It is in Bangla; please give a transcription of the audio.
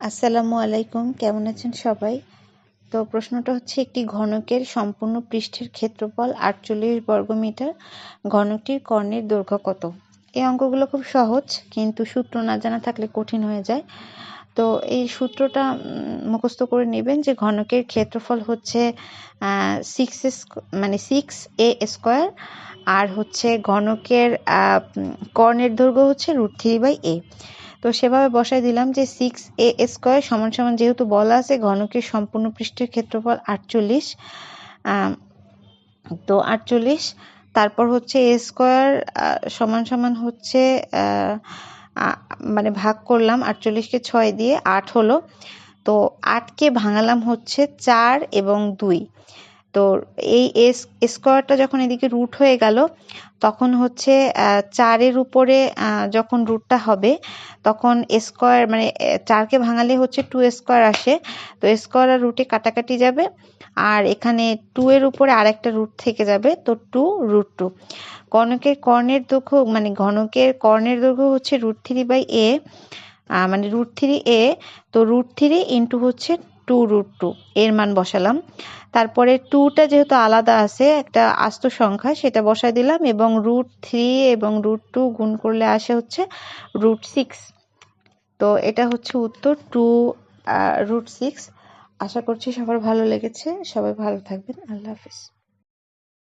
আসসালামু আলাইকুম, কেমন আছেন সবাই? তো প্রশ্নটা হচ্ছে, একটি ঘনকের সম্পূর্ণ পৃষ্ঠের ক্ষেত্রফল আটচল্লিশ বর্গমিটার, ঘনকটির কর্ণের দৈর্ঘ্য কত? এই অঙ্কগুলো খুব সহজ, কিন্তু সূত্র না জানা থাকলে কঠিন হয়ে যায়। তো এই সূত্রটা মুখস্থ করে নেবেন যে ঘনকের ক্ষেত্রফল হচ্ছে সিক্স মানে সিক্স এ স্কোয়ার আর হচ্ছে ঘনকের কর্ণের দৈর্ঘ্য হচ্ছে রুট থ্রি বাই এ তো সেভাবে বসাই দিলাম যে সিক্স এ স্কোয়ার সমান সমান যেহেতু বলা আছে, ঘনকের সম্পূর্ণ পৃষ্ঠের ক্ষেত্রফল আটচল্লিশ তো আটচল্লিশ। তারপর হচ্ছে এ স্কোয়ার সমান সমান হচ্ছে মানে ভাগ করলাম আটচল্লিশকে ছয় দিয়ে আট হলো। তো আটকে ভাঙালাম হচ্ছে চার এবং দুই। তো এই এস স্কোয়ারটা যখন এদিকে রুট হয়ে গেল, তখন হচ্ছে চারের উপরে যখন রুটটা হবে, তখন স্কোয়ার মানে চারকে ভাঙালে হচ্ছে টু স্কোয়ার আসে। তো স্কোয়ার আর রুটে কাটাকাটি যাবে, আর এখানে টু এর উপরে আরেকটা রুট থেকে যাবে, তো টু রুট টু কর্ণকের কর্ণের দৈর্ঘ্য মানে ঘনকের কর্ণের দৈর্ঘ্য হচ্ছে রুট থ্রি বাই এ মানে রুট থ্রি এ তো রুট থ্রি ইন্টু হচ্ছে টু রুট টু, এর মান বসালাম। তারপরে টুটা যেহেতু আলাদা আছে, একটা আস্ত সংখ্যা, সেটা বসায় দিলাম এবং রুট থ্রি এবং রুট টু গুণ করলে আসে হচ্ছে রুট সিক্স। তো এটা হচ্ছে উত্তর টু রুট সিক্স। আশা করছি সবার ভালো লেগেছে। সবাই ভালো থাকবেন। আল্লাহ হাফিজ।